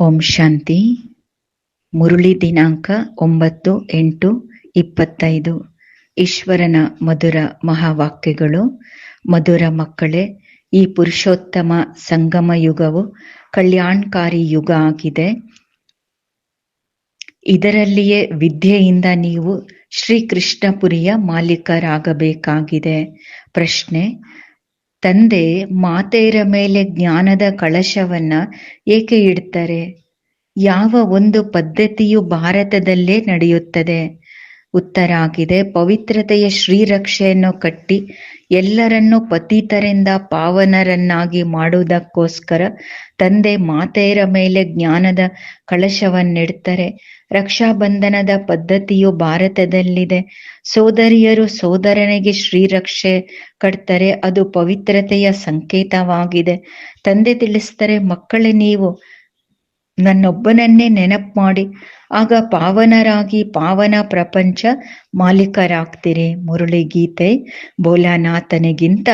ಓಂ ಶಾಂತಿ. ಮುರುಳಿ ದಿನಾಂಕ ಒಂಬತ್ತು ಎಂಟು ಇಪ್ಪತ್ತೈದು. ಈಶ್ವರನ ಮಧುರ ಮಹಾವಾಕ್ಯಗಳು. ಮಧುರ ಮಕ್ಕಳೇ, ಈ ಪುರುಷೋತ್ತಮ ಸಂಗಮ ಯುಗವು ಕಲ್ಯಾಣಕಾರಿ ಯುಗ ಆಗಿದೆ. ಇದರಲ್ಲಿಯೇ ವಿದ್ಯೆಯಿಂದ ನೀವು ಶ್ರೀಕೃಷ್ಣಪುರಿಯ ಮಾಲೀಕರಾಗಬೇಕಾಗಿದೆ. ಪ್ರಶ್ನೆ ತಂದೆ ಮಾತೆಯರ ಮೇಲೆ ಜ್ಞಾನದ ಕಳಶವನ್ನ ಏಕೆ ಇಡ್ತಾರೆ? ಯಾವ ಒಂದು ಪದ್ಧತಿಯು ಭಾರತದಲ್ಲೇ ನಡೆಯುತ್ತದೆ? ಉತ್ತರ ಆಗಿದೆ, ಪವಿತ್ರತೆಯ ಶ್ರೀರಕ್ಷೆಯನ್ನು ಕಟ್ಟಿ ಎಲ್ಲರನ್ನೂ ಪತಿತರಿಂದ ಪಾವನರನ್ನಾಗಿ ಮಾಡುವುದಕ್ಕೋಸ್ಕರ ತಂದೆ ಮಾತೆಯರ ಮೇಲೆ ಜ್ಞಾನದ ಕಳಶವನ್ನಿಡ್ತಾರೆ. ರಕ್ಷಾಬಂಧನದ ಪದ್ಧತಿಯು ಭಾರತದಲ್ಲಿದೆ. ಸೋದರಿಯರು ಸೋದರನಿಗೆ ಶ್ರೀರಕ್ಷೆ ಕಟ್ತಾರೆ, ಅದು ಪವಿತ್ರತೆಯ ಸಂಕೇತವಾಗಿದೆ. ತಂದೆ ತಿಳಿಸ್ತಾರೆ ಮಕ್ಕಳೇ ನೀವು ನನ್ನೊಬ್ಬನನ್ನೇ ನೆನಪ್ ಮಾಡಿ ಆಗ ಪಾವನರಾಗಿ ಪಾವನ ಪ್ರಪಂಚ ಮಾಲೀಕರಾಗ್ತೀರಿ. ಮುರುಳಿ ಗೀತೆ ಬೋಲಾನಾಥನಿಗಿಂತ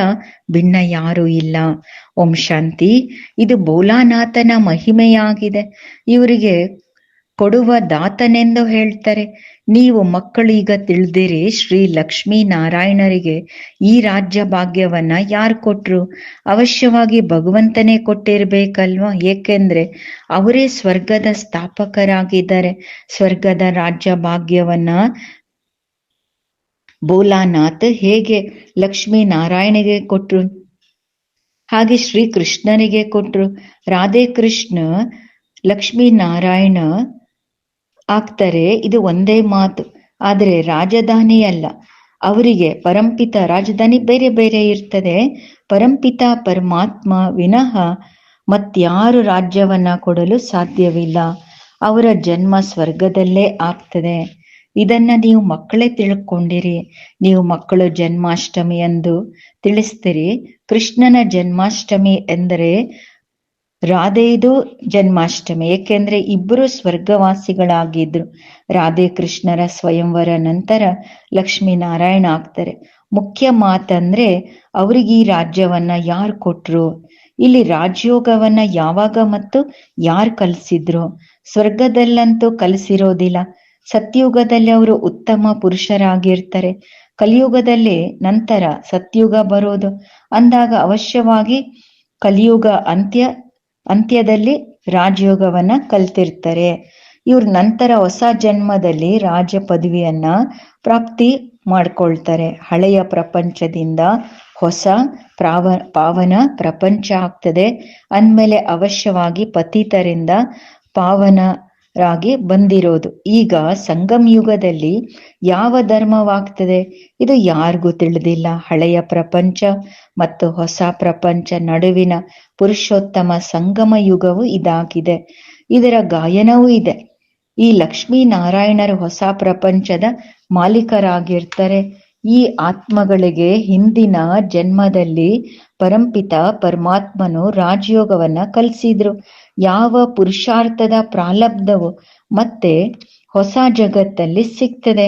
ಭಿನ್ನ ಯಾರೂ ಇಲ್ಲ. ಓಂ ಶಾಂತಿ. ಇದು ಬೋಲಾನಾಥನ ಮಹಿಮೆಯಾಗಿದೆ. ಇವರಿಗೆ ಕೊಡುವ ದಾತನೆಂದು ಹೇಳ್ತಾರೆ. ನೀವು ಮಕ್ಕಳೀಗ ತಿಳಿದಿರಿ, ಶ್ರೀ ಲಕ್ಷ್ಮೀ ನಾರಾಯಣರಿಗೆ ಈ ರಾಜ್ಯ ಭಾಗ್ಯವನ್ನ ಯಾರು ಕೊಟ್ರು? ಅವಶ್ಯವಾಗಿ ಭಗವಂತನೇ ಕೊಟ್ಟಿರ್ಬೇಕಲ್ವಾ? ಏಕೆಂದ್ರೆ ಅವರೇ ಸ್ವರ್ಗದ ಸ್ಥಾಪಕರಾಗಿದ್ದಾರೆ. ಸ್ವರ್ಗದ ರಾಜ್ಯ ಭಾಗ್ಯವನ್ನ ಭೋಲಾನಾಥ್ ಹೇಗೆ ಲಕ್ಷ್ಮೀ ನಾರಾಯಣಿಗೆ ಕೊಟ್ರು? ಹಾಗೆ ಶ್ರೀ ಕೃಷ್ಣನಿಗೆ ಕೊಟ್ರು. ರಾಧೆ ಕೃಷ್ಣ ಲಕ್ಷ್ಮೀ ನಾರಾಯಣ ಆಗ್ತಾರೆ ಇದು ಒಂದೇ ಮಾತು. ಆದರೆ ರಾಜಧಾನಿ ಅಲ್ಲ ಅವರಿಗೆ ಪರಂಪಿತ ರಾಜಧಾನಿ ಬೇರೆ ಬೇರೆ ಇರ್ತದೆ. ಪರಂಪಿತ ಪರಮಾತ್ಮ ವಿನಃ ಮತ್ಯಾರು ರಾಜ್ಯವನ್ನ ಕೊಡಲು ಸಾಧ್ಯವಿಲ್ಲ. ಅವರ ಜನ್ಮ ಸ್ವರ್ಗದಲ್ಲೇ ಆಗ್ತದೆ. ಇದನ್ನ ನೀವು ಮಕ್ಕಳೇ ತಿಳ್ಕೊಂಡಿರಿ. ನೀವು ಮಕ್ಕಳು ಜನ್ಮಾಷ್ಟಮಿ ಎಂದು ತಿಳಿಸ್ತೀರಿ. ಕೃಷ್ಣನ ಜನ್ಮಾಷ್ಟಮಿ ಎಂದರೆ ರಾಧೆದು ಜನ್ಮಾಷ್ಟಮಿ. ಏಕೆಂದ್ರೆ ಇಬ್ಬರು ಸ್ವರ್ಗವಾಸಿಗಳಾಗಿದ್ರು. ರಾಧೆ ಕೃಷ್ಣರ ಸ್ವಯಂವರ ನಂತರ ಲಕ್ಷ್ಮೀ ನಾರಾಯಣ ಆಗ್ತಾರೆ. ಮುಖ್ಯ ಮಾತಂದ್ರೆ ಅವ್ರಿಗೆ ಈ ರಾಜ್ಯವನ್ನ ಯಾರು ಕೊಟ್ರು? ಇಲ್ಲಿ ರಾಜಯೋಗವನ್ನ ಯಾವಾಗ ಮತ್ತು ಯಾರು ಕಲಿಸಿದ್ರು? ಸ್ವರ್ಗದಲ್ಲಂತೂ ಕಲಿಸಿರೋದಿಲ್ಲ. ಸತ್ಯುಗದಲ್ಲಿ ಅವರು ಉತ್ತಮ ಪುರುಷರಾಗಿರ್ತಾರೆ. ಕಲಿಯುಗದಲ್ಲಿ ನಂತರ ಸತ್ಯುಗ ಬರೋದು. ಅಂದಾಗ ಅವಶ್ಯವಾಗಿ ಕಲಿಯುಗ ಅಂತ್ಯ ಅಂತ್ಯದಲ್ಲಿ ರಾಜಯೋಗವನ್ನ ಕಲ್ತಿರ್ತಾರೆ. ಇವ್ರ ನಂತರ ಹೊಸ ಜನ್ಮದಲ್ಲಿ ರಾಜ ಪದವಿಯನ್ನ ಪ್ರಾಪ್ತಿ ಮಾಡ್ಕೊಳ್ತಾರೆ. ಹಳೆಯ ಪ್ರಪಂಚದಿಂದ ಹೊಸ ಪ್ರಾವ, ಪಾವನ ಪ್ರಪಂಚ ಆಗ್ತದೆ. ಅಂದ್ಮೇಲೆ ಅವಶ್ಯವಾಗಿ ಪತಿತರಿಂದ ಪಾವನರಾಗಿ ಬಂದಿರೋದು. ಈಗ ಸಂಗಮ ಯುಗದಲ್ಲಿ ಯಾವ ಧರ್ಮವಾಗ್ತದೆ? ಇದು ಯಾರಿಗೂ ತಿಳಿದಿಲ್ಲ. ಹಳೆಯ ಪ್ರಪಂಚ ಮತ್ತು ಹೊಸ ಪ್ರಪಂಚ ನಡುವಿನ ಪುರುಷೋತ್ತಮ ಸಂಗಮ ಯುಗವು ಇದಾಗಿದೆ. ಇದರ ಗಾಯನವೂ ಇದೆ. ಈ ಲಕ್ಷ್ಮೀ ನಾರಾಯಣರು ಹೊಸ ಪ್ರಪಂಚದ ಮಾಲೀಕರಾಗಿರ್ತಾರೆ. ಈ ಆತ್ಮಗಳಿಗೆ ಹಿಂದಿನ ಜನ್ಮದಲ್ಲಿ ಪರಂಪಿತ ಪರಮಾತ್ಮನು ರಾಜಯೋಗವನ್ನ ಕಲಿಸಿದ್ರು. ಯಾವ ಪುರುಷಾರ್ಥದ ಪ್ರಾಲಬ್ಧವು ಮತ್ತೆ ಹೊಸ ಜಗತ್ತಲ್ಲಿ ಸಿಗ್ತದೆ.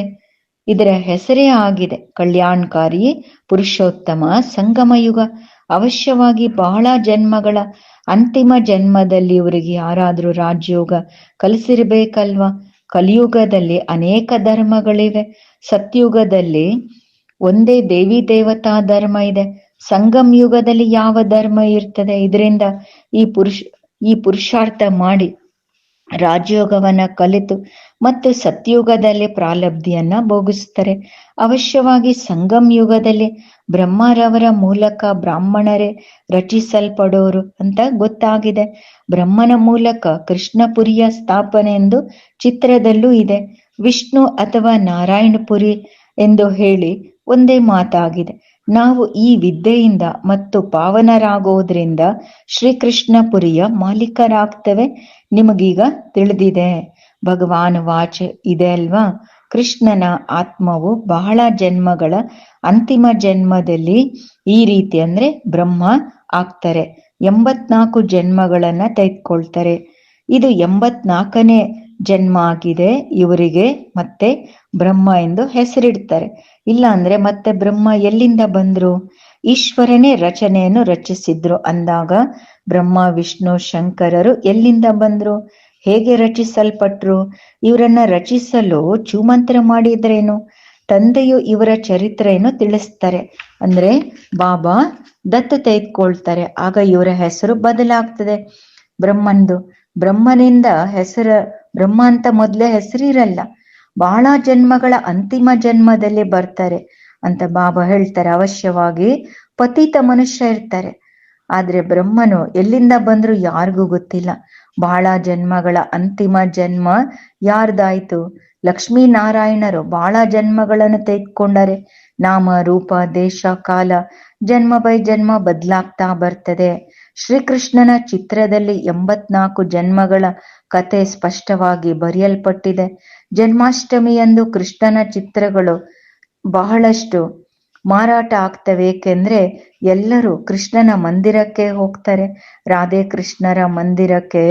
ಇದರ ಹೆಸರೇ ಆಗಿದೆ ಕಲ್ಯಾಣಕಾರಿ ಪುರುಷೋತ್ತಮ ಸಂಗಮಯುಗ. ಅವಶ್ಯವಾಗಿ ಬಹಳ ಜನ್ಮಗಳ ಅಂತಿಮ ಜನ್ಮದಲ್ಲಿ ಇವರಿಗೆ ಯಾರಾದ್ರೂ ರಾಜಯೋಗ ಕಲಿಸಿರ್ಬೇಕಲ್ವಾ? ಕಲಿಯುಗದಲ್ಲಿ ಅನೇಕ ಧರ್ಮಗಳಿವೆ. ಸತ್ಯುಗದಲ್ಲಿ ಒಂದೇ ದೇವಿ ದೇವತಾ ಧರ್ಮ ಇದೆ. ಸಂಗಮ್ ಯುಗದಲ್ಲಿ ಯಾವ ಧರ್ಮ ಇರ್ತದೆ? ಇದರಿಂದ ಈ ಪುರುಷ, ಈ ಪುರುಷಾರ್ಥ ಮಾಡಿ ರಾಜಯೋಗವನ್ನ ಕಲಿತು ಮತ್ತು ಸತ್ಯುಗದಲ್ಲಿ ಪ್ರಾಲಬ್ಧಿಯನ್ನ ಭೋಗಿಸ್ತಾರೆ ಅವಶ್ಯವಾಗಿ ಸಂಗಮ್ ಯುಗದಲ್ಲಿ ಬ್ರಹ್ಮರವರ ಮೂಲಕ ಬ್ರಾಹ್ಮಣರೇ ರಚಿಸಲ್ಪಡೋರು ಅಂತ ಗೊತ್ತಾಗಿದೆ. ಬ್ರಹ್ಮನ ಮೂಲಕ ಕೃಷ್ಣಪುರಿಯ ಸ್ಥಾಪನೆ ಎಂದು ಚಿತ್ರದಲ್ಲೂ ಇದೆ. ವಿಷ್ಣು ಅಥವಾ ನಾರಾಯಣಪುರಿ ಎಂದು ಹೇಳಿ ಒಂದೇ ಮಾತಾಗಿದೆ. ನಾವು ಈ ವಿದ್ಯೆಯಿಂದ ಮತ್ತು ಪಾವನರಾಗೋದ್ರಿಂದ ಶ್ರೀಕೃಷ್ಣಪುರಿಯ ಮಾಲೀಕರಾಗ್ತೇವೆ. ನಿಮಗೀಗ ತಿಳಿದಿದೆ. ಭಗವಾನ್ ವಾಚ್ ಇದೆ ಅಲ್ವಾ? ಕೃಷ್ಣನ ಆತ್ಮವು ಬಹಳ ಜನ್ಮಗಳ ಅಂತಿಮ ಜನ್ಮದಲ್ಲಿ ಈ ರೀತಿ ಅಂದ್ರೆ ಬ್ರಹ್ಮ ಆಗ್ತಾರೆ. ಎಂಬತ್ನಾಲ್ಕು ಜನ್ಮಗಳನ್ನ ತೆಗೆದುಕೊಳ್ತಾರೆ. ಇದು ಎಂಬತ್ನಾಲ್ಕನೇ ಜನ್ಮ ಆಗಿದೆ ಇವರಿಗೆ ಮತ್ತೆ ಬ್ರಹ್ಮ ಎಂದು ಹೆಸರಿಡ್ತಾರೆ. ಇಲ್ಲ ಅಂದ್ರೆ ಮತ್ತೆ ಬ್ರಹ್ಮ ಎಲ್ಲಿಂದ ಬಂದ್ರು? ಈಶ್ವರನೇ ರಚನೆಯನ್ನು ರಚಿಸಿದ್ರು. ಅಂದಾಗ ಬ್ರಹ್ಮ, ವಿಷ್ಣು, ಶಂಕರರು ಎಲ್ಲಿಂದ ಬಂದ್ರು? ಹೇಗೆ ರಚಿಸಲ್ಪಟ್ರು? ಇವರನ್ನ ರಚಿಸಲು ಚೂಮಂತ್ರ ಮಾಡಿದ್ರೇನು? ತಂದೆಯು ಇವರ ಚರಿತ್ರೆಯನ್ನು ತಿಳಿಸ್ತಾರೆ. ಅಂದ್ರೆ ಬಾಬಾ ದತ್ತು ತೆಗೆದುಕೊಳ್ತಾರೆ. ಆಗ ಇವರ ಹೆಸರು ಬದಲಾಗ್ತದೆ. ಬ್ರಹ್ಮಂದು. ಬ್ರಹ್ಮನಿಂದ ಹೆಸರ, ಬ್ರಹ್ಮ ಅಂತ ಮೊದ್ಲೇ ಹೆಸರಿರಲ್ಲ. ಬಹಳ ಜನ್ಮಗಳ ಅಂತಿಮ ಜನ್ಮದಲ್ಲಿ ಬರ್ತಾರೆ. ಅಂತ ಬಾಬಾ ಹೇಳ್ತಾರೆ. ಅವಶ್ಯವಾಗಿ ಪತಿತ ಮನುಷ್ಯ ಇರ್ತಾರೆ. ಆದ್ರೆ ಬ್ರಹ್ಮನು ಎಲ್ಲಿಂದ ಬಂದ್ರು ಯಾರಿಗೂ ಗೊತ್ತಿಲ್ಲ. ಬಹಳ ಜನ್ಮಗಳ ಅಂತಿಮ ಜನ್ಮ ಯಾರ್ದಾಯ್ತು? ಲಕ್ಷ್ಮೀನಾರಾಯಣರು ಬಹಳ ಜನ್ಮಗಳನ್ನು ತೆಗೆದುಕೊಂಡರೆ. ನಾಮ, ರೂಪ, ದೇಶ, ಕಾಲ, ಜನ್ಮ ಬೈ ಜನ್ಮ ಬದಲಾಗ್ತಾ ಬರ್ತದೆ. ಶ್ರೀಕೃಷ್ಣನ ಚಿತ್ರದಲ್ಲಿ ಎಂಬತ್ನಾಲ್ಕು ಜನ್ಮಗಳ ಕತೆ ಸ್ಪಷ್ಟವಾಗಿ ಬರೆಯಲ್ಪಟ್ಟಿದೆ. ಜನ್ಮಾಷ್ಟಮಿಯಂದು ಕೃಷ್ಣನ ಚಿತ್ರಗಳು ಬಹಳಷ್ಟು ಮಾರಾಟ ಆಗ್ತವೆ ಏಕೆಂದ್ರೆ ಎಲ್ಲರೂ ಕೃಷ್ಣನ ಮಂದಿರಕ್ಕೆ ಹೋಗ್ತಾರೆ. ರಾಧೆ ಕೃಷ್ಣರ ಮಂದಿರಕ್ಕೆ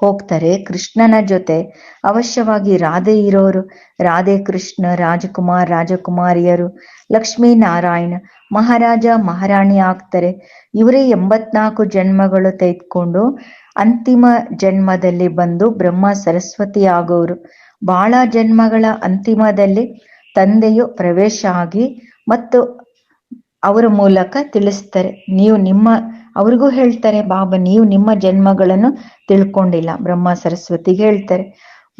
ಹೋಗ್ತಾರೆ ಕೃಷ್ಣನ ಜೊತೆ. ಅವಶ್ಯವಾಗಿ ರಾಧೆ ಇರೋರು, ರಾಧೆ ಕೃಷ್ಣ, ರಾಜಕುಮಾರ್, ರಾಜಕುಮಾರಿಯರು, ಲಕ್ಷ್ಮೀ ನಾರಾಯಣ, ಮಹಾರಾಜ, ಮಹಾರಾಣಿ ಆಗ್ತಾರೆ. ಇವರೇ ಎಂಬತ್ನಾಲ್ಕು ಜನ್ಮಗಳು ತೆಗೆದುಕೊಂಡು ಅಂತಿಮ ಜನ್ಮದಲ್ಲಿ ಬಂದು ಬ್ರಹ್ಮ ಸರಸ್ವತಿ ಆಗೋರು. ಬಹಳ ಜನ್ಮಗಳ ಅಂತಿಮದಲ್ಲಿ ತಂದೆಯು ಪ್ರವೇಶ ಆಗಿ ಮತ್ತು ಅವರ ಮೂಲಕ ತಿಳಿಸ್ತಾರೆ, ನೀವು ನಿಮ್ಮ ಅವ್ರಿಗೂ ಹೇಳ್ತಾರೆ, ಬಾಬಾ, ನೀವು ನಿಮ್ಮ ಜನ್ಮಗಳನ್ನು ತಿಳ್ಕೊಂಡಿಲ್ಲ. ಬ್ರಹ್ಮ ಸರಸ್ವತಿಗೆ ಹೇಳ್ತಾರೆ.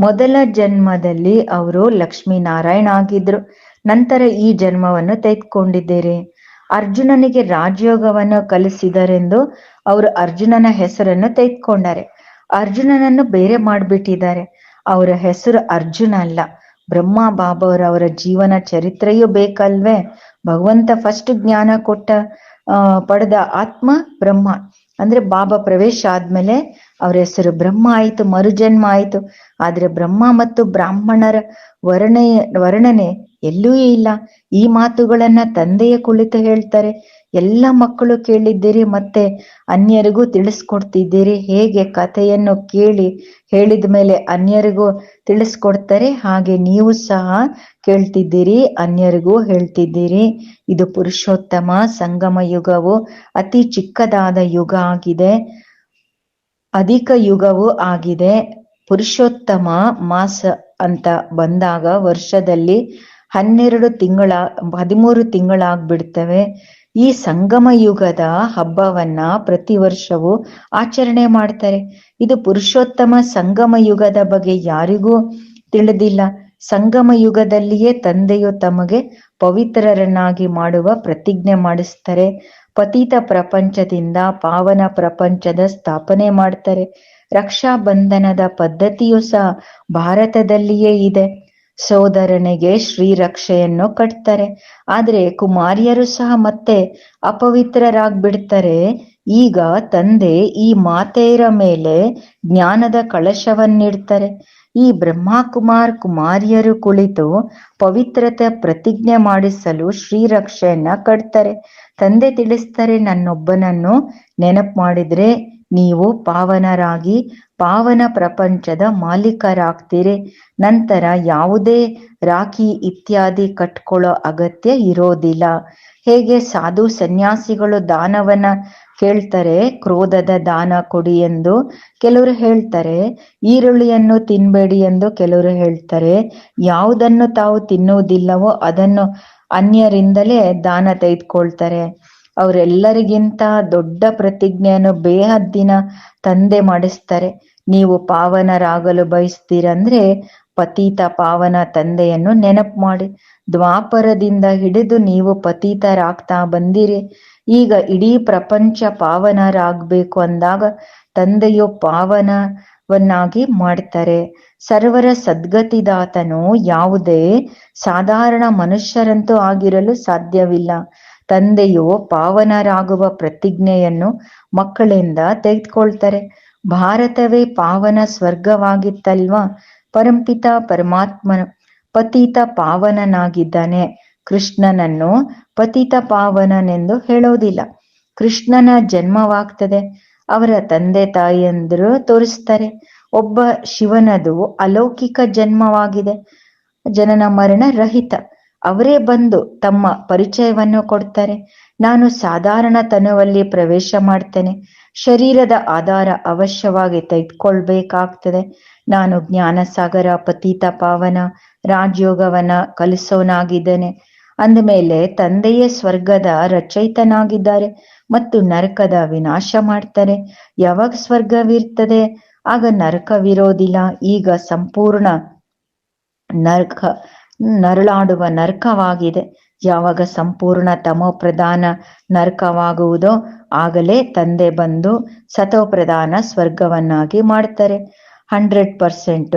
ಮೊದಲ ಜನ್ಮದಲ್ಲಿ ಅವರು ಲಕ್ಷ್ಮೀ ನಾರಾಯಣ ಆಗಿದ್ರು. ನಂತರ ಈ ಜನ್ಮವನ್ನು ತೆಗೆದುಕೊಂಡಿದ್ದೀರಿ. ಅರ್ಜುನನಿಗೆ ರಾಜಯೋಗವನ್ನು ಕಲಿಸಿದರೆಂದು ಅವರು ಅರ್ಜುನನ ಹೆಸರನ್ನು ತೆಗೆದುಕೊಂಡಾರೆ. ಅರ್ಜುನನನ್ನು ಬೇರೆ ಮಾಡಿಬಿಟ್ಟಿದ್ದಾರೆ. ಅವರ ಹೆಸರು ಅರ್ಜುನ ಅಲ್ಲ. ಬ್ರಹ್ಮ, ಬಾಬಾ ಅವರ ಜೀವನ ಚರಿತ್ರೆಯೂ ಬೇಕಲ್ವೇ? ಭಗವಂತ ಫಸ್ಟ್ ಜ್ಞಾನ ಕೊಟ್ಟ ಪಡೆದ ಆತ್ಮ ಬ್ರಹ್ಮ. ಅಂದ್ರೆ ಬಾಬಾ ಪ್ರವೇಶ ಆದ್ಮೇಲೆ ಅವ್ರ ಹೆಸರು ಬ್ರಹ್ಮ ಆಯ್ತು, ಮರುಜನ್ಮ ಆಯ್ತು. ಆದ್ರೆ ಬ್ರಹ್ಮ ಮತ್ತು ಬ್ರಾಹ್ಮಣರ ವರ್ಣ ವರ್ಣನೆ ಎಲ್ಲೂ ಇಲ್ಲ. ಈ ಮಾತುಗಳನ್ನ ತಂದೆಯ ಕುಳಿತು ಹೇಳ್ತಾರೆ. ಎಲ್ಲ ಮಕ್ಕಳು ಕೇಳಿದ್ದೀರಿ, ಮತ್ತೆ ಅನ್ಯರಿಗೂ ತಿಳಿಸ್ಕೊಡ್ತಿದ್ದೀರಿ. ಹೇಗೆ ಕಥೆಯನ್ನು ಕೇಳಿ ಹೇಳಿದ ಮೇಲೆ ಅನ್ಯರಿಗೂ ತಿಳಿಸ್ಕೊಡ್ತಾರೆ, ಹಾಗೆ ನೀವು ಸಹ ಕೇಳ್ತಿದ್ದೀರಿ, ಅನ್ಯರಿಗೂ ಹೇಳ್ತಿದ್ದೀರಿ. ಇದು ಪುರುಷೋತ್ತಮ ಸಂಗಮ ಯುಗವು ಅತಿ ಚಿಕ್ಕದಾದ ಯುಗ ಆಗಿದೆ. ಅಧಿಕ ಯುಗವು ಆಗಿದೆ. ಪುರುಷೋತ್ತಮ ಮಾಸ ಅಂತ ಬಂದಾಗ ವರ್ಷದಲ್ಲಿ ಹನ್ನೆರಡು ತಿಂಗಳ, ಹದಿಮೂರು ತಿಂಗಳಾಗ್ಬಿಡ್ತವೆ. ಈ ಸಂಗಮ ಯುಗದ ಹಬ್ಬವನ್ನ ಪ್ರತಿ ವರ್ಷವೂ ಆಚರಣೆ ಮಾಡ್ತಾರೆ. ಇದು ಪುರುಷೋತ್ತಮ ಸಂಗಮ ಯುಗದ ಬಗ್ಗೆ ಯಾರಿಗೂ ತಿಳಿದಿಲ್ಲ. ಸಂಗಮ ಯುಗದಲ್ಲಿಯೇ ತಂದೆಯು ತಮಗೆ ಪವಿತ್ರರನ್ನಾಗಿ ಮಾಡುವ ಪ್ರತಿಜ್ಞೆ ಮಾಡಿಸ್ತಾರೆ. ಪತಿತ ಪ್ರಪಂಚದಿಂದ ಪಾವನ ಪ್ರಪಂಚದ ಸ್ಥಾಪನೆ ಮಾಡ್ತಾರೆ. ರಕ್ಷಾ ಬಂಧನದ ಪದ್ಧತಿಯು ಸಹ ಭಾರತದಲ್ಲಿಯೇ ಇದೆ. ಸೋದರನಿಗೆ ಶ್ರೀರಕ್ಷೆಯನ್ನು ಕಟ್ತಾರೆ. ಆದ್ರೆ ಕುಮಾರಿಯರು ಸಹ ಮತ್ತೆ ಅಪವಿತ್ರರಾಗ್ಬಿಡ್ತಾರೆ. ಈಗ ತಂದೆ ಈ ಮಾತೆಯರ ಮೇಲೆ ಜ್ಞಾನದ ಕಳಶವನ್ನಿಡ್ತಾರೆ. ಈ ಬ್ರಹ್ಮಕುಮಾರ್ ಕುಮಾರಿಯರು ಕುಳಿತು ಪವಿತ್ರತೆ ಪ್ರತಿಜ್ಞೆ ಮಾಡಿಸಲು ಶ್ರೀರಕ್ಷೆಯನ್ನ ಕಟ್ತಾರೆ. ತಂದೆ ತಿಳಿಸ್ತಾರೆ, ನನ್ನೊಬ್ಬನನ್ನು ನೆನಪು ಮಾಡಿದ್ರೆ ನೀವು ಪಾವನರಾಗಿ ಪಾವನ ಪ್ರಪಂಚದ ಮಾಲೀಕರಾಗ್ತೀರಿ. ನಂತರ ಯಾವುದೇ ರಾಖಿ ಇತ್ಯಾದಿ ಕಟ್ಕೊಳ್ಳೋ ಅಗತ್ಯ ಇರೋದಿಲ್ಲ. ಹೇಗೆ ಸಾಧು ಸನ್ಯಾಸಿಗಳು ದಾನವನ್ನ ಕೇಳ್ತಾರೆ, ಕ್ರೋಧದ ದಾನ ಕೊಡಿ ಎಂದು ಕೆಲವರು ಹೇಳ್ತಾರೆ, ಈರುಳ್ಳಿಯನ್ನು ತಿನ್ಬೇಡಿ ಎಂದು ಕೆಲವರು ಹೇಳ್ತಾರೆ, ಯಾವುದನ್ನು ತಾವು ತಿನ್ನುವುದಿಲ್ಲವೋ ಅದನ್ನು ಅನ್ಯರಿಂದಲೇ ದಾನ ತೆಗೆದುಕೊಳ್ತಾರೆ. ಅವರೆಲ್ಲರಿಗಿಂತ ದೊಡ್ಡ ಪ್ರತಿಜ್ಞೆಯನ್ನು ಬೇಹದ್ದಿನ ತಂದೆ ಮಾಡಿಸ್ತಾರೆ. ನೀವು ಪಾವನರಾಗಲು ಬಯಸ್ತೀರಂದ್ರೆ ಪತೀತ ಪಾವನ ತಂದೆಯನ್ನು ನೆನಪು ಮಾಡಿ. ದ್ವಾಪರದಿಂದ ಹಿಡಿದು ನೀವು ಪತೀತರಾಗ್ತಾ ಬಂದಿರಿ. ಈಗ ಇಡೀ ಪ್ರಪಂಚ ಪಾವನರಾಗಬೇಕು ಅಂದಾಗ ತಂದೆಯು ಪಾವನವನ್ನಾಗಿ ಮಾಡ್ತಾರೆ. ಸರ್ವರ ಸದ್ಗತಿದಾತನು ಯಾವುದೇ ಸಾಧಾರಣ ಮನುಷ್ಯರಂತೂ ಆಗಿರಲು ಸಾಧ್ಯವಿಲ್ಲ. ತಂದೆಯು ಪಾವನರಾಗುವ ಪ್ರತಿಜ್ಞೆಯನ್ನು ಮಕ್ಕಳಿಂದ ತೆಗೆದುಕೊಳ್ತಾರೆ. ಭಾರತವೇ ಪಾವನ ಸ್ವರ್ಗವಾಗಿತ್ತಲ್ವಾ? ಪರಂಪಿತ ಪರಮಾತ್ಮನ, ಪತಿತ ಪಾವನನಾಗಿದ್ದಾನೆ. ಕೃಷ್ಣನನ್ನು ಪತಿತ ಪಾವನನೆಂದು ಹೇಳೋದಿಲ್ಲ. ಕೃಷ್ಣನ ಜನ್ಮವಾಗ್ತದೆ. ಅವರ ತಂದೆ ತಾಯಿಯಂದರು ತೋರಿಸ್ತಾರೆ. ಒಬ್ಬ ಶಿವನದು ಅಲೌಕಿಕ ಜನ್ಮವಾಗಿದೆ. ಜನನ ಮರಣ ರಹಿತ. ಅವರೇ ಬಂದು ತಮ್ಮ ಪರಿಚಯವನ್ನು ಕೊಡ್ತಾರೆ. ನಾನು ಸಾಧಾರಣ ತನುವಲ್ಲಿ ಪ್ರವೇಶ ಮಾಡ್ತೇನೆ. ಶರೀರದ ಆಧಾರ ಅವಶ್ಯವಾಗಿ ತೆಗೆದುಕೊಳ್ಬೇಕಾಗ್ತದೆ. ನಾನು ಜ್ಞಾನಸಾಗರ, ಪತೀತ ಪಾವನ, ರಾಜಯೋಗವನ್ನ ಕಲಿಸೋನಾಗಿದ್ದೇನೆ. ಅಂದಮೇಲೆ ತಂದೆಯೇ ಸ್ವರ್ಗದ ರಚಯಿತನಾಗಿದ್ದಾರೆ ಮತ್ತು ನರಕದ ವಿನಾಶ ಮಾಡ್ತಾರೆ. ಯಾವಾಗ ಸ್ವರ್ಗವಿರ್ತದೆ? ಆಗ ನರಕವಿರೋದಿಲ್ಲ. ಈಗ ಸಂಪೂರ್ಣ ನರಕ ನರಳಾಡುವ ನರ್ಕವಾಗಿದೆ. ಯಾವಾಗ ಸಂಪೂರ್ಣ ತಮೋ ಪ್ರಧಾನ ನರ್ಕವಾಗುವುದೋ ಆಗಲೇ ತಂದೆ ಬಂದು ಸತೋ ಪ್ರಧಾನ ಸ್ವರ್ಗವನ್ನಾಗಿ ಮಾಡ್ತಾರೆ ಹಂಡ್ರೆಡ್ ಪರ್ಸೆಂಟ್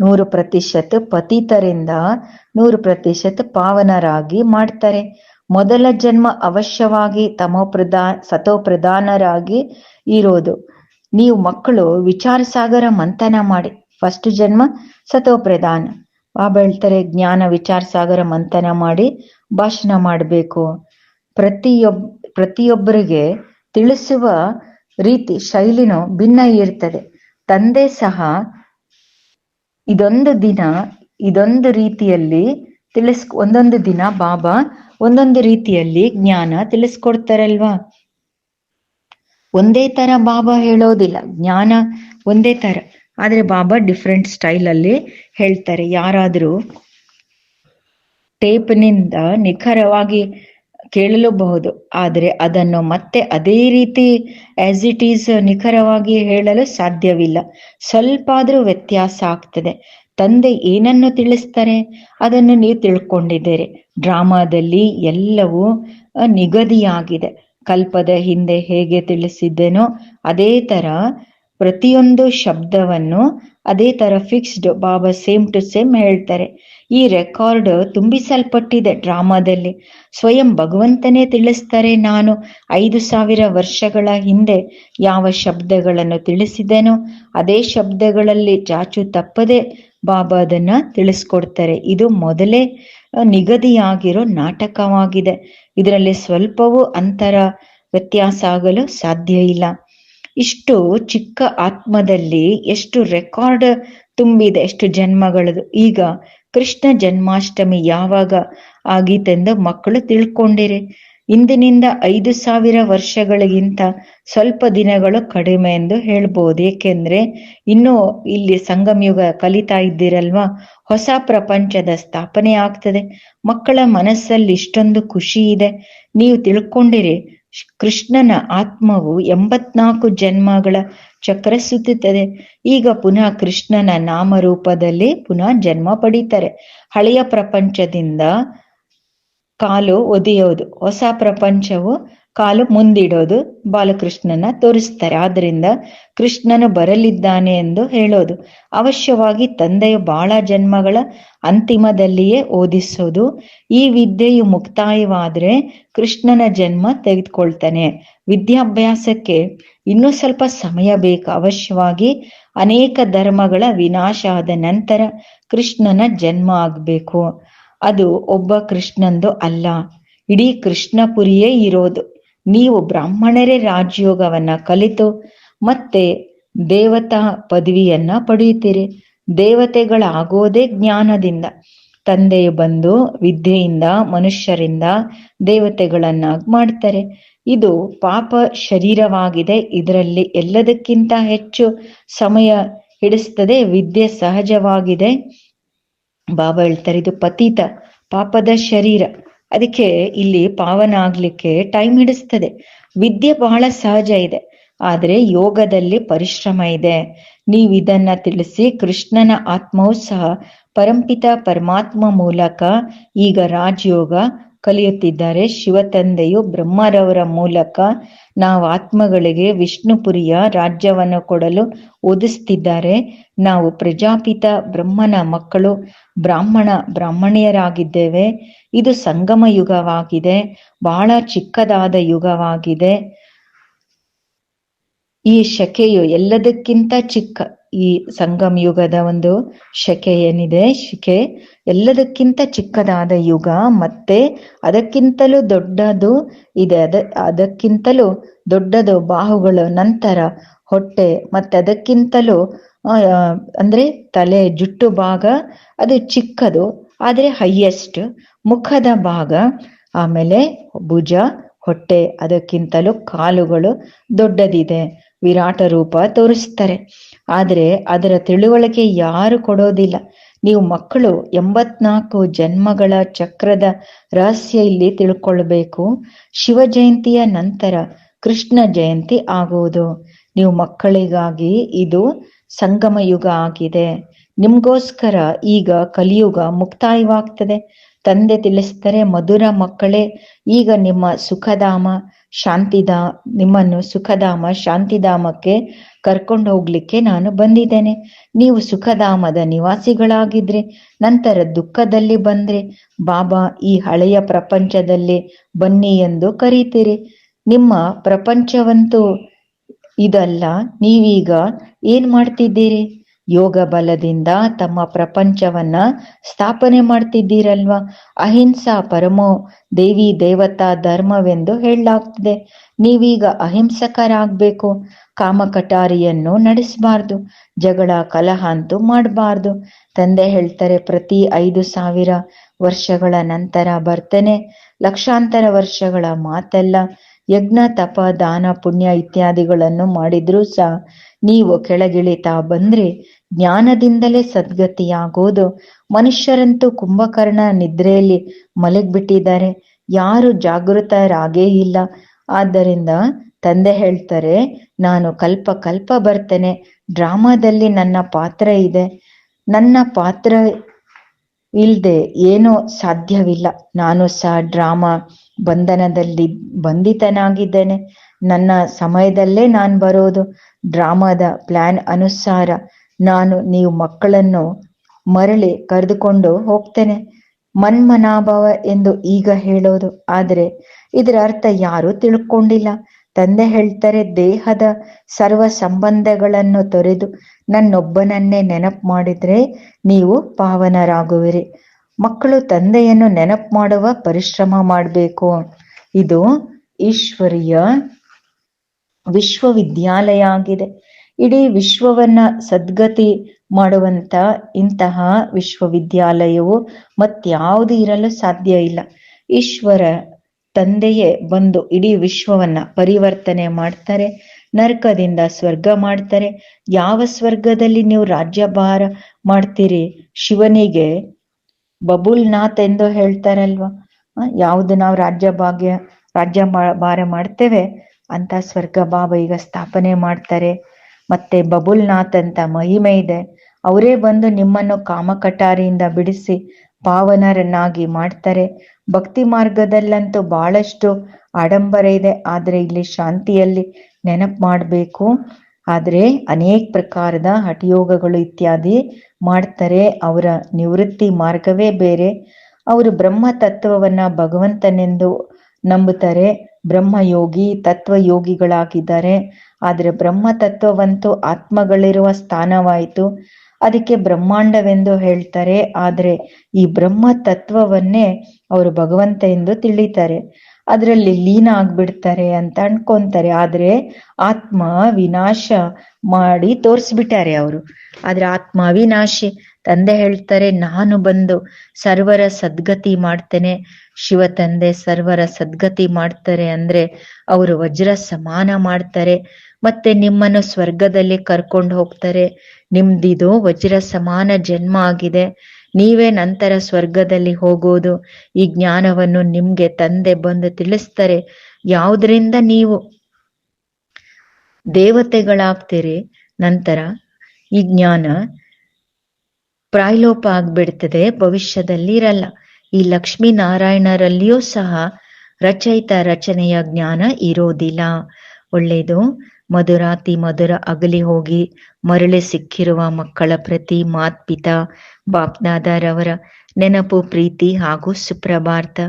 ನೂರು ಪ್ರತಿಶತ ಪತಿತರಿಂದ ನೂರು ಪ್ರತಿಶತ ಪಾವನರಾಗಿ ಮಾಡ್ತಾರೆ ಮೊದಲ ಜನ್ಮ ಅವಶ್ಯವಾಗಿ ತಮೋ ಪ್ರಧಾ ಸತೋ ಪ್ರಧಾನರಾಗಿ ಇರೋದು. ನೀವು ಮಕ್ಕಳು ವಿಚಾರ ಸಾಗರ ಮಂಥನ ಮಾಡಿ. ಫಸ್ಟ್ ಜನ್ಮ ಸತೋ ಪ್ರಧಾನ ಬಾಬಾ ಬೆಳ್ತಾರೆ ಜ್ಞಾನ ವಿಚಾರ ಸಾಗರ ಮಂಥನ ಮಾಡಿ ಭಾಷಣ ಮಾಡಬೇಕು. ಪ್ರತಿಯೊಬ್, ಪ್ರತಿಯೊಬ್ಬರಿಗೆ ತಿಳಿಸುವ ರೀತಿ, ಶೈಲಿನೂ ಭಿನ್ನ ಇರ್ತದೆ. ತಂದೆ ಸಹ ಇದೊಂದು ದಿನ, ಇದೊಂದು ರೀತಿಯಲ್ಲಿ ತಿಳಿಸ್, ಒಂದೊಂದು ದಿನ ಬಾಬಾ ಒಂದೊಂದು ರೀತಿಯಲ್ಲಿ ಜ್ಞಾನ ತಿಳಿಸ್ಕೊಡ್ತಾರಲ್ವಾ? ಒಂದೇ ತರ ಬಾಬಾ ಹೇಳೋದಿಲ್ಲ. ಜ್ಞಾನ ಒಂದೇ ತರ. ಆದ್ರೆ ಬಾಬಾ ಡಿಫ್ರೆಂಟ್ ಸ್ಟೈಲ್ ಅಲ್ಲಿ ಹೇಳ್ತಾರೆ. ಯಾರಾದರೂ ಟೇಪ್ನಿಂದ ನಿಖರವಾಗಿ ಕೇಳಲೂಬಹುದು, ಆದರೆ ಅದನ್ನು ಮತ್ತೆ ಅದೇ ರೀತಿ ಆಸ್ ಇಟ್ ಈಸ್ ನಿಖರವಾಗಿ ಹೇಳಲು ಸಾಧ್ಯವಿಲ್ಲ. ಸ್ವಲ್ಪ ಆದರೂ ವ್ಯತ್ಯಾಸ ಆಗ್ತದೆ. ತಂದೆ ಏನನ್ನು ತಿಳಿಸ್ತಾರೆ? ಅದನ್ನು ನೀವು ತಿಳ್ಕೊಂಡಿದ್ದೀರಿ. ಡ್ರಾಮಾದಲ್ಲಿ ಎಲ್ಲವೂ ನಿಗದಿಯಾಗಿದೆ. ಕಲ್ಪದ ಹಿಂದೆ ಹೇಗೆ ತಿಳಿಸಿದ್ದೇನೋ, ಅದೇ ತರ ಪ್ರತಿಯೊಂದು ಶಬ್ದವನ್ನು ಅದೇ ತರ ಫಿಕ್ಸ್ಡ್ ಬಾಬಾ ಸೇಮ್ ಟು ಸೇಮ್ ಹೇಳ್ತಾರೆ. ಈ ರೆಕಾರ್ಡ್ ತುಂಬಿಸಲ್ಪಟ್ಟಿದೆ ಡ್ರಾಮಾದಲ್ಲಿ. ಸ್ವಯಂ ಭಗವಂತನೇ ತಿಳಿಸ್ತಾರೆ ನಾನು ಐದು ಸಾವಿರ ವರ್ಷಗಳ ಹಿಂದೆ ಯಾವ ಶಬ್ದಗಳನ್ನು ತಿಳಿಸಿದೆನೋ ಅದೇ ಶಬ್ದಗಳಲ್ಲಿ ಚಾಚು ತಪ್ಪದೆ ಬಾಬಾ ಅದನ್ನ ತಿಳಿಸ್ಕೊಡ್ತಾರೆ. ಇದು ಮೊದಲೇ ನಿಗದಿಯಾಗಿರೋ ನಾಟಕವಾಗಿದೆ. ಇದರಲ್ಲಿ ಸ್ವಲ್ಪವೂ ಅಂತರ ವ್ಯತ್ಯಾಸ ಆಗಲು ಸಾಧ್ಯ ಇಲ್ಲ. ಇಷ್ಟು ಚಿಕ್ಕ ಆತ್ಮದಲ್ಲಿ ಎಷ್ಟು ರೆಕಾರ್ಡ್ ತುಂಬಿದೆ, ಎಷ್ಟು ಜನ್ಮಗಳದು. ಈಗ ಕೃಷ್ಣ ಜನ್ಮಾಷ್ಟಮಿ ಯಾವಾಗ ಆಗೀತೆಂದು ಮಕ್ಕಳು ತಿಳ್ಕೊಂಡಿರಿ. ಇಂದಿನಿಂದ ಐದು ಸಾವಿರ ವರ್ಷಗಳಿಗಿಂತ ಸ್ವಲ್ಪ ದಿನಗಳು ಕಡಿಮೆ ಎಂದು ಹೇಳ್ಬೋದು. ಏಕೆಂದ್ರೆ ಇನ್ನು ಇಲ್ಲಿ ಸಂಗಮಯುಗ ಕಲಿತಾ ಇದ್ದೀರಲ್ವಾ? ಹೊಸ ಪ್ರಪಂಚದ ಸ್ಥಾಪನೆ ಆಗ್ತದೆ. ಮಕ್ಕಳ ಮನಸ್ಸಲ್ಲಿ ಇಷ್ಟೊಂದು ಖುಷಿ ಇದೆ. ನೀವು ತಿಳ್ಕೊಂಡಿರಿ ಕೃಷ್ಣನ ಆತ್ಮವು ಎಂಬತ್ನಾಲ್ಕು ಜನ್ಮಗಳ ಚಕ್ರ ಸುತ್ತುತ್ತದೆ. ಈಗ ಪುನಃ ಕೃಷ್ಣನ ನಾಮರೂಪದಲ್ಲಿ ಪುನಃ ಜನ್ಮ ಪಡೀತಾರೆ. ಹಳೆಯ ಪ್ರಪಂಚದಿಂದ ಕಾಲು ಒದೆಯೋದು. ಹೊಸ ಪ್ರಪಂಚವು ಕಾಲು ಮುಂದಿಡೋದು ಬಾಲಕೃಷ್ಣನ ತೋರಿಸ್ತಾರೆ. ಆದ್ರಿಂದ ಕೃಷ್ಣನು ಬರಲಿದ್ದಾನೆ ಎಂದು ಹೇಳೋದು. ಅವಶ್ಯವಾಗಿ ತಂದೆಯ ಬಾಳ ಜನ್ಮಗಳ ಅಂತಿಮದಲ್ಲಿಯೇ ಓದಿಸೋದು. ಈ ವಿದ್ಯೆಯು ಮುಕ್ತಾಯವಾದರೆ ಕೃಷ್ಣನ ಜನ್ಮ ತೆಗೆದುಕೊಳ್ತಾನೆ. ವಿದ್ಯಾಭ್ಯಾಸಕ್ಕೆ ಇನ್ನೂ ಸ್ವಲ್ಪ ಸಮಯ ಬೇಕು. ಅವಶ್ಯವಾಗಿ ಅನೇಕ ಧರ್ಮಗಳ ವಿನಾಶ ಆದ ನಂತರ ಕೃಷ್ಣನ ಜನ್ಮ ಆಗ್ಬೇಕು. ಅದು ಒಬ್ಬ ಕೃಷ್ಣಂದು ಅಲ್ಲ. ಇಡೀ ಕೃಷ್ಣಪುರಿಯೇ ಇರೋದು. ನೀವು ಬ್ರಾಹ್ಮಣರೇ ರಾಜಯೋಗವನ್ನ ಕಲಿತು ಮತ್ತೆ ದೇವತಾ ಪದವಿಯನ್ನ ಪಡೆಯುತ್ತೀರಿ. ದೇವತೆಗಳಾಗೋದೇ ಜ್ಞಾನದಿಂದ. ತಂದೆಯು ಬಂದು ವಿದ್ಯೆಯಿಂದ, ಮನುಷ್ಯರಿಂದ ದೇವತೆಗಳನ್ನಾಗಿ ಮಾಡ್ತಾರೆ. ಇದು ಪಾಪ ಶರೀರವಾಗಿದೆ. ಇದರಲ್ಲಿ ಎಲ್ಲದಕ್ಕಿಂತ ಹೆಚ್ಚು ಸಮಯ ಹಿಡಿಸ್ತದೆ. ವಿದ್ಯೆ ಸಹಜವಾಗಿದೆ. ಬಾಬಾ ಹೇಳ್ತಾರೆ ಇದು ಪತೀತ, ಪಾಪದ ಶರೀರ. ಅದಕ್ಕೆ ಇಲ್ಲಿ ಪಾವನ ಆಗ್ಲಿಕ್ಕೆ ಟೈಮ್ ಹಿಡಿಸ್ತದೆ. ವಿದ್ಯೆ ಬಹಳ ಸಹಜ ಇದೆ. ಆದ್ರೆ ಯೋಗದಲ್ಲಿ ಪರಿಶ್ರಮ ಇದೆ. ನೀವು ಇದನ್ನ ತಿಳಿಸಿ ಕೃಷ್ಣನ ಆತ್ಮವು ಸಹ ಪರಂಪಿತ ಪರಮಾತ್ಮ ಮೂಲಕ ಈಗ ರಾಜಯೋಗ ಕಲಿಯುತ್ತಿದ್ದಾರೆ. ಶಿವ ತಂದೆಯು ಬ್ರಹ್ಮರವರ ಮೂಲಕ ನಾವು ಆತ್ಮಗಳಿಗೆ ವಿಷ್ಣುಪುರಿಯ ರಾಜ್ಯವನ್ನು ಕೊಡಲು ಓದಿಸ್ತಿದ್ದಾರೆ. ನಾವು ಪ್ರಜಾಪಿತ ಬ್ರಹ್ಮನ ಮಕ್ಕಳು, ಬ್ರಾಹ್ಮಣ ಬ್ರಾಹ್ಮಣಿಯರಾಗಿದ್ದೇವೆ. ಇದು ಸಂಗಮ ಯುಗವಾಗಿದೆ, ಬಹಳ ಚಿಕ್ಕದಾದ ಯುಗವಾಗಿದೆ. ಈ ಶಕೆಯು ಎಲ್ಲದಕ್ಕಿಂತ ಚಿಕ್ಕ ಈ ಸಂಗಮ ಯುಗದ ಒಂದು ಶಕೆ ಏನಿದೆ? ಶಿಕೆ ಎಲ್ಲದಕ್ಕಿಂತ ಚಿಕ್ಕದಾದ ಯುಗ, ಮತ್ತೆ ಅದಕ್ಕಿಂತಲೂ ದೊಡ್ಡದು ಇದೆ. ಅದ, ಅದಕ್ಕಿಂತಲೂ ದೊಡ್ಡದು ಬಾಹುಗಳು, ನಂತರ ಹೊಟ್ಟೆ, ಮತ್ತೆ ಅದಕ್ಕಿಂತಲೂ ಅಂದ್ರೆ ತಲೆ, ಜುಟ್ಟು ಭಾಗ, ಅದು ಚಿಕ್ಕದು, ಆದ್ರೆ ಹೈಯೆಸ್ಟ್ ಮುಖದ ಭಾಗ, ಆಮೇಲೆ ಭುಜ, ಹೊಟ್ಟೆ, ಅದಕ್ಕಿಂತಲೂ ಕಾಲುಗಳು ದೊಡ್ಡದಿದೆ. ವಿರಾಟ ರೂಪ ತೋರಿಸ್ತಾರೆ. ಆದ್ರೆ ಅದರ ತಿಳುವಳಿಕೆ ಯಾರು ಕೊಡೋದಿಲ್ಲ. ನೀವು ಮಕ್ಕಳು ಎಂಬತ್ನಾಲ್ಕು ಜನ್ಮಗಳ ಚಕ್ರದ ರಹಸ್ಯ ಇಲ್ಲಿ ತಿಳ್ಕೊಳ್ಬೇಕು. ಶಿವ ಜಯಂತಿಯ ನಂತರ ಕೃಷ್ಣ ಜಯಂತಿ ಆಗುವುದು. ನೀವು ಮಕ್ಕಳಿಗಾಗಿ ಇದು ಸಂಗಮ ಯುಗ ಆಗಿದೆ. ನಿಮ್ಗೋಸ್ಕರ ಈಗ ಕಲಿಯುಗ ಮುಕ್ತಾಯವಾಗ್ತದೆ. ತಂದೆ ತಿಳಿಸ್ತಾರೆ ಮಧುರ ಮಕ್ಕಳೇ, ಈಗ ನಿಮ್ಮ ಸುಖಧಾಮ ಶಾಂತಿಧಾ ನಿಮ್ಮನ್ನು ಸುಖಧಾಮ, ಶಾಂತಿಧಾಮಕ್ಕೆ ಕರ್ಕೊಂಡು ಹೋಗ್ಲಿಕ್ಕೆ ನಾನು ಬಂದಿದ್ದೇನೆ. ನೀವು ಸುಖಧಾಮದ ನಿವಾಸಿಗಳಾಗಿದ್ರೆ, ನಂತರ ದುಃಖದಲ್ಲಿ ಬಂದ್ರೆ, ಬಾಬಾ, ಈ ಹಳೆಯ ಪ್ರಪಂಚದಲ್ಲಿ ಬನ್ನಿ ಎಂದು ಕರೀತೀರಿ. ನಿಮ್ಮ ಪ್ರಪಂಚವಂತೂ ಇದಲ್ಲ, ನೀವೀಗ ಏನ್ ಮಾಡ್ತಿದ್ದೀರಿ? ಯೋಗ ಬಲದಿಂದ ತಮ್ಮ ಪ್ರಪಂಚವನ್ನ ಸ್ಥಾಪನೆ ಮಾಡ್ತಿದ್ದೀರಲ್ವಾ? ಅಹಿಂಸಾ ಪರಮೋ ದೇವಿ ದೇವತಾ ಧರ್ಮವೆಂದು ಹೇಳಲಾಗ್ತದೆ. ನೀವೀಗ ಅಹಿಂಸಕರಾಗ್ಬೇಕು. ಕಾಮಕಟಾರಿಯನ್ನು ನಡೆಸಬಾರ್ದು. ಜಗಳ ಕಲಹ ಅಂತೂ ಮಾಡಬಾರ್ದು. ತಂದೆ ಹೇಳ್ತಾರೆ, ಪ್ರತಿ ಐದು ಸಾವಿರ ವರ್ಷಗಳ ನಂತರ ಬರ್ತೇನೆ. ಲಕ್ಷಾಂತರ ವರ್ಷಗಳ ಮಾತಲ್ಲ. ಯಜ್ಞ, ತಪ, ದಾನ, ಪುಣ್ಯ ಇತ್ಯಾದಿಗಳನ್ನು ಮಾಡಿದ್ರೂ ಸಹ ನೀವು ಕೆಳಗಿಳಿತಾ ಬಂದ್ರೆ ಜ್ಞಾನದಿಂದಲೇ ಸದ್ಗತಿಯಾಗೋದು. ಮನುಷ್ಯರಂತೂ ಕುಂಭಕರ್ಣ ನಿದ್ರೆಯಲ್ಲಿ ಮಲಗಿಬಿಟ್ಟಿದ್ದಾರೆ. ಯಾರು ಜಾಗೃತರಾಗೇ ಇಲ್ಲ. ಆದ್ದರಿಂದ ತಂದೆ ಹೇಳ್ತಾರೆ, ನಾನು ಕಲ್ಪ ಕಲ್ಪ ಬರ್ತೇನೆ. ಡ್ರಾಮಾದಲ್ಲಿ ನನ್ನ ಪಾತ್ರ ಇದೆ. ನನ್ನ ಪಾತ್ರ ಇಲ್ದೆ ಏನೋ ಸಾಧ್ಯವಿಲ್ಲ. ನಾನು ಸಹ ಡ್ರಾಮಾ ಬಂಧನದಲ್ಲಿ ಬಂಧಿತನಾಗಿದ್ದೇನೆ. ನನ್ನ ಸಮಯದಲ್ಲೇ ನಾನು ಬರೋದು. ಡ್ರಾಮಾದ ಪ್ಲಾನ್ ಅನುಸಾರ ನಾನು ನೀವು ಮಕ್ಕಳನ್ನು ಮರಳಿ ಕರೆದುಕೊಂಡು ಹೋಗ್ತೇನೆ. ಮನ್ಮನಾಭವ ಎಂದು ಈಗ ಹೇಳೋದು. ಆದರೆ ಇದರ ಅರ್ಥ ಯಾರು ತಿಳ್ಕೊಂಡಿಲ್ಲ. ತಂದೆ ಹೇಳ್ತಾರೆ, ದೇಹದ ಸರ್ವ ಸಂಬಂಧಗಳನ್ನು ತೊರೆದು ನನ್ನೊಬ್ಬನನ್ನೇ ನೆನಪು ಮಾಡಿದ್ರೆ ನೀವು ಪಾವನರಾಗುವಿರಿ. ಮಕ್ಕಳು ತಂದೆಯನ್ನು ನೆನಪು ಮಾಡುವ ಪರಿಶ್ರಮ ಮಾಡಬೇಕು. ಇದು ಈಶ್ವರಿಯ ವಿಶ್ವವಿದ್ಯಾಲಯ ಆಗಿದೆ. ಇಡೀ ವಿಶ್ವವನ್ನ ಸದ್ಗತಿ ಮಾಡುವಂತ ಇಂತಹ ವಿಶ್ವವಿದ್ಯಾಲಯವು ಮತ್ಯಾವುದು ಇರಲು ಸಾಧ್ಯ ಇಲ್ಲ. ಈಶ್ವರ ತಂದೆಯೇ ಬಂದು ಇಡೀ ವಿಶ್ವವನ್ನ ಪರಿವರ್ತನೆ ಮಾಡ್ತಾರೆ, ನರಕದಿಂದ ಸ್ವರ್ಗ ಮಾಡ್ತಾರೆ. ಯಾವ ಸ್ವರ್ಗದಲ್ಲಿ ನೀವು ರಾಜ್ಯಭಾರ ಮಾಡ್ತೀರಿ? ಶಿವನಿಗೆ ಬಬುಲ್ನಾಥ್ ಎಂದು ಹೇಳ್ತಾರಲ್ವಾ? ಯಾವುದು ನಾವು ರಾಜ್ಯ ಭಾಗ್ಯ ರಾಜ್ಯ ಭಾರ ಮಾಡ್ತೇವೆ ಅಂತ ಸ್ವರ್ಗ ಬಾಬಾ ಈಗ ಸ್ಥಾಪನೆ ಮಾಡ್ತಾರೆ. ಮತ್ತೆ ಬಬುಲ್ನಾಥ್ ಅಂತ ಮಹಿಮೆ ಇದೆ. ಅವರೇ ಬಂದು ನಿಮ್ಮನ್ನು ಕಾಮಕಟಾರಿಯಿಂದ ಬಿಡಿಸಿ ಪಾವನರನ್ನಾಗಿ ಮಾಡ್ತಾರೆ. ಭಕ್ತಿ ಮಾರ್ಗದಲ್ಲಂತೂ ಬಹಳಷ್ಟು ಆಡಂಬರ ಇದೆ. ಆದ್ರೆ ಇಲ್ಲಿ ಶಾಂತಿಯಲ್ಲಿ ನೆನಪು ಮಾಡಬೇಕು. ಆದ್ರೆ ಅನೇಕ ಪ್ರಕಾರದ ಹಠಯೋಗಗಳು ಇತ್ಯಾದಿ ಮಾಡ್ತಾರೆ. ಅವರ ನಿವೃತ್ತಿ ಮಾರ್ಗವೇ ಬೇರೆ. ಅವರು ಬ್ರಹ್ಮ ತತ್ವವನ್ನ ಭಗವಂತನೆಂದು ನಂಬುತ್ತಾರೆ. ಬ್ರಹ್ಮಯೋಗಿ ತತ್ವ ಯೋಗಿಗಳಾಗಿದ್ದಾರೆ ಆದ್ರೆ ಬ್ರಹ್ಮ ತತ್ವವಂತೂ ಆತ್ಮಗಳಿರುವ ಸ್ಥಾನವಾಯಿತು. ಅದಕ್ಕೆ ಬ್ರಹ್ಮಾಂಡವೆಂದು ಹೇಳ್ತಾರೆ, ಆದ್ರೆ ಈ ಬ್ರಹ್ಮ ತತ್ವವನ್ನೇ ಅವರು ಭಗವಂತ ಎಂದು ತಿಳಿತಾರೆ. ಅದರಲ್ಲಿ ಲೀನ ಆಗ್ಬಿಡ್ತಾರೆ ಅಂತ ಅನ್ಕೊಂತಾರೆ, ಆದ್ರೆ ಆತ್ಮ ವಿನಾಶ ಮಾಡಿ ತೋರಿಸ್ಬಿಟ್ಟಾರೆ ಅವರು. ಆದ್ರೆ ಆತ್ಮ ಅವಿನಾಶಿ ತಂದೆ ಹೇಳ್ತಾರೆ, ನಾನು ಬಂದು ಸರ್ವರ ಸದ್ಗತಿ ಮಾಡ್ತೇನೆ. ಶಿವ ತಂದೆ ಸರ್ವರ ಸದ್ಗತಿ ಮಾಡ್ತಾರೆ ಅಂದ್ರೆ ಅವರು ವಜ್ರ ಸಮಾನ ಮಾಡ್ತಾರೆ. ಮತ್ತೆ ನಿಮ್ಮನ್ನು ಸ್ವರ್ಗದಲ್ಲಿ ಕರ್ಕೊಂಡು ಹೋಗ್ತಾರೆ. ನಿಮ್ದಿದು ವಜ್ರ ಸಮಾನ ಜನ್ಮ ಆಗಿದೆ. ನೀವೇ ನಂತರ ಸ್ವರ್ಗದಲ್ಲಿ ಹೋಗೋದು. ಈ ಜ್ಞಾನವನ್ನು ನಿಮ್ಗೆ ತಂದೆ ಬಂದು ತಿಳಿಸ್ತಾರೆ. ಯಾವುದರಿಂದ ನೀವು ದೇವತೆಗಳಾಗ್ತೀರಿ? ನಂತರ ಈ ಜ್ಞಾನ ಪ್ರಾಯಲೋಪ ಆಗ್ಬಿಡ್ತದೆ ಭವಿಷ್ಯದಲ್ಲಿ ಇರಲ್ಲ ಈ ಲಕ್ಷ್ಮೀ ನಾರಾಯಣರಲ್ಲಿಯೂ ಸಹ ರಚಯಿತ ರಚನೆಯ ಜ್ಞಾನ ಇರೋದಿಲ್ಲ. ಒಳ್ಳೆಯದು ಮಧುರಾತಿ ಮಧುರ ಅಗಲಿ ಹೋಗಿ ಮರಳಿ ಸಿಕ್ಕಿರುವ ಮಕ್ಕಳ ಪ್ರತಿ ಮಾತ್ಪಿತಾ ಬಾಪ್ನಾದಾರವರ ನೆನಪು, ಪ್ರೀತಿ ಹಾಗೂ ಸುಪ್ರಭಾರ್ಥ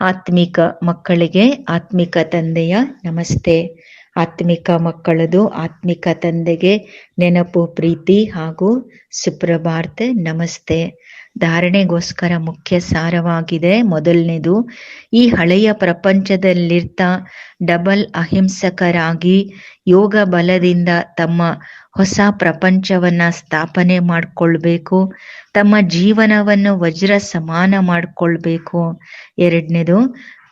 ಆತ್ಮಿಕ ಮಕ್ಕಳಿಗೆ ಆತ್ಮಿಕ ತಂದೆಯ ನಮಸ್ತೆ. ಆತ್ಮಿಕ ಮಕ್ಕಳದು, ಆತ್ಮಿಕ ತಂದೆಗೆ ನೆನಪು, ಪ್ರೀತಿ ಹಾಗೂ ಸುಪ್ರಭಾರ್ತೆ ನಮಸ್ತೆ. ಧಾರಣೆಗೋಸ್ಕರ ಮುಖ್ಯ ಸಾರವಾಗಿದೆ ಮೊದಲನೇದು, ಈ ಹಳೆಯ ಪ್ರಪಂಚದಲ್ಲಿರ್ತಾ ಡಬಲ್ ಅಹಿಂಸಕರಾಗಿ ಯೋಗ ಬಲದಿಂದ ತಮ್ಮ ಹೊಸ ಪ್ರಪಂಚವನ್ನ ಸ್ಥಾಪನೆ ಮಾಡಿಕೊಳ್ಬೇಕು, ತಮ್ಮ ಜೀವನವನ್ನು ವಜ್ರ ಸಮಾನ ಮಾಡಿಕೊಳ್ಬೇಕು. ಎರಡನೇದು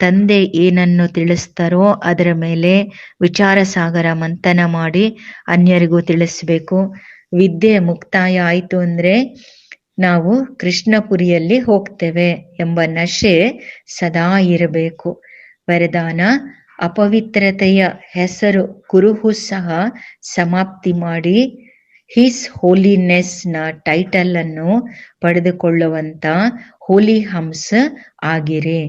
ತಂದೆ ಏನನ್ನು ತಿಳಿಸ್ತಾರೋ ಅದರ ಮೇಲೆ ವಿಚಾರ ಸಾಗರ ಮಂಥನ ಮಾಡಿ ಅನ್ಯರಿಗೂ ತಿಳಿಸ್ಬೇಕು. ವಿದ್ಯೆ ಮುಕ್ತಾಯ ಆಯ್ತು ಅಂದ್ರೆ ನಾವು ಕೃಷ್ಣಪುರಿಯಲ್ಲಿ ಹೋಗ್ತೇವೆ ಎಂಬ ನಶೆ ಸದಾ ಇರಬೇಕು. ವರದಾನ, ಅಪವಿತ್ರತೆಯ ಹೆಸರು, ಕುರುಹು ಸಹ ಸಮಾಪ್ತಿ ಮಾಡಿ ಹಿಸ್ ಹೋಲಿನೆಸ್ನ ಟೈಟಲ್ ಅನ್ನು ಪಡೆದುಕೊಳ್ಳುವಂತ ಹೋಲಿ ಹಂಸ ಆಗಿರಿ.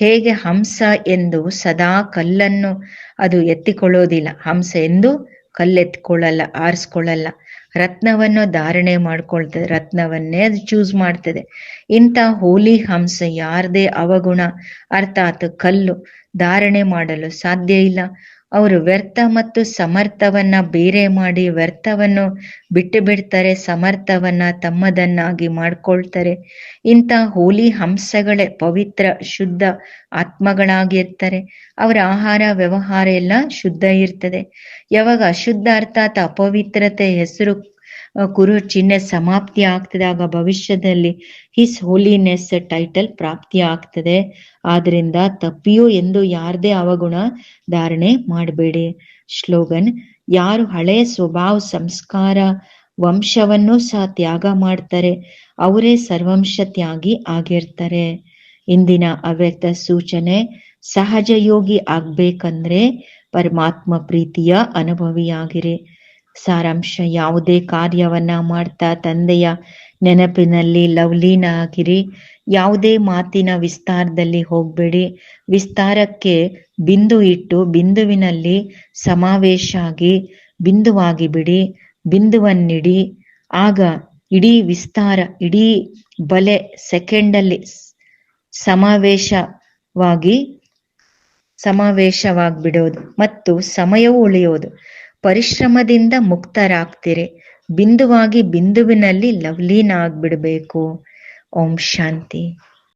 ಹೇಗೆ ಹಂಸ ಎಂದು ಸದಾ ಕಲ್ಲನ್ನು ಅದು ಎತ್ತಿಕೊಳ್ಳೋದಿಲ್ಲ. ಹಂಸ ಎಂದು ಕಲ್ಲೆತ್ಕೊಳ್ಳಲ್ಲ, ಆರಿಸ್ಕೊಳ್ಳಲ್ಲ. ರತ್ನವನ್ನು ಧಾರಣೆ ಮಾಡ್ಕೊಳ್ತದೆ, ರತ್ನವನ್ನೇ ಅದು ಚೂಸ್ ಮಾಡ್ತದೆ. ಇಂಥ ಹೋಲಿ ಹಂಸ ಯಾರದೇ ಅವಗುಣ, ಅರ್ಥಾತ್ ಕಲ್ಲು. ಧಾರಣೆ ಮಾಡಲು ಸಾಧ್ಯ ಇಲ್ಲ. ಅವರು ವ್ಯರ್ಥ ಮತ್ತು ಸಮರ್ಥವನ್ನ ಬೇರೆ ಮಾಡಿ ವ್ಯರ್ಥವನ್ನು ಬಿಟ್ಟು ಬಿಡ್ತಾರೆ, ಸಮರ್ಥವನ್ನ ತಮ್ಮದನ್ನಾಗಿ ಮಾಡ್ಕೊಳ್ತಾರೆ. ಇಂಥ ಹೋಲಿ ಹಂಸಗಳೇ ಪವಿತ್ರ, ಶುದ್ಧ ಆತ್ಮಗಳಾಗಿರ್ತಾರೆ. ಅವರ ಆಹಾರ, ವ್ಯವಹಾರ ಎಲ್ಲ ಶುದ್ಧ ಇರ್ತದೆ. ಯಾವಾಗ ಅಶುದ್ಧ ಅರ್ಥಾತ್ ಅಪವಿತ್ರತೆ ಹೆಸರು ಕುರು ಚಿಹ್ನೆ ಸಮಾಪ್ತಿ ಆಗ್ತದೆ ಆಗ ಭವಿಷ್ಯದಲ್ಲಿ ಹಿಸ್ ಹೋಲಿನೆಸ್ ಟೈಟಲ್ ಪ್ರಾಪ್ತಿ ಆಗ್ತದೆ. ಆದ್ರಿಂದ ತಪ್ಪಿಯೋ ಎಂದು ಯಾರದೇ ಅವಗುಣ ಧಾರಣೆ ಮಾಡಬೇಡಿ. ಶ್ಲೋಗನ್, ಯಾರು ಹಳೆಯ ಸ್ವಭಾವ ಸಂಸ್ಕಾರ ವಂಶವನ್ನು ಸಹ ತ್ಯಾಗ ಮಾಡ್ತಾರೆ, ಅವರೇ ಸರ್ವಂಶ ತ್ಯಾಗಿ ಆಗಿರ್ತಾರೆ. ಇಂದಿನ ಅವ್ಯಕ್ತ ಸೂಚನೆ ಸಹಜ ಯೋಗಿ ಆಗ್ಬೇಕಂದ್ರೆ ಪರಮಾತ್ಮ ಪ್ರೀತಿಯ ಅನುಭವಿಯಾಗಿರಿ. ಸಾರಾಂಶ. ಯಾವುದೇ ಕಾರ್ಯವನ್ನ ಮಾಡ್ತಾ ತಂದೆಯ ನೆನಪಿನಲ್ಲಿ ಲವ್ಲೀನ ಆಗಿರಿ ಯಾವುದೇ ಮಾತಿನ ವಿಸ್ತಾರದಲ್ಲಿ ಹೋಗ್ಬೇಡಿ. ವಿಸ್ತಾರಕ್ಕೆ ಬಿಂದು ಇಟ್ಟು ಬಿಂದುವಿನಲ್ಲಿ ಸಮಾವೇಶ ಆಗಿ ಬಿಂದುವಾಗಿ ಬಿಡಿ ಬಿಂದುವನ್ನಿಡಿ. ಆಗ ಇಡೀ ವಿಸ್ತಾರ, ಇಡೀ ಬಲೆ ಸೆಕೆಂಡಲ್ಲಿ ಸಮಾವೇಶವಾಗಿ, ಸಮಾವೇಶವಾಗ್ಬಿಡೋದು. ಮತ್ತು ಸಮಯವು ಉಳಿಯೋದು. ಪರಿಶ್ರಮದಿಂದ ಮುಕ್ತರಾಗ್ತಿರಿ. ಬಿಂದುವಾಗಿ ಬಿಂದುವಿನಲ್ಲಿ ಲವ್ಲೀನ ಆಗ್ಬಿಡ್ಬೇಕು ಓಂ ಶಾಂತಿ.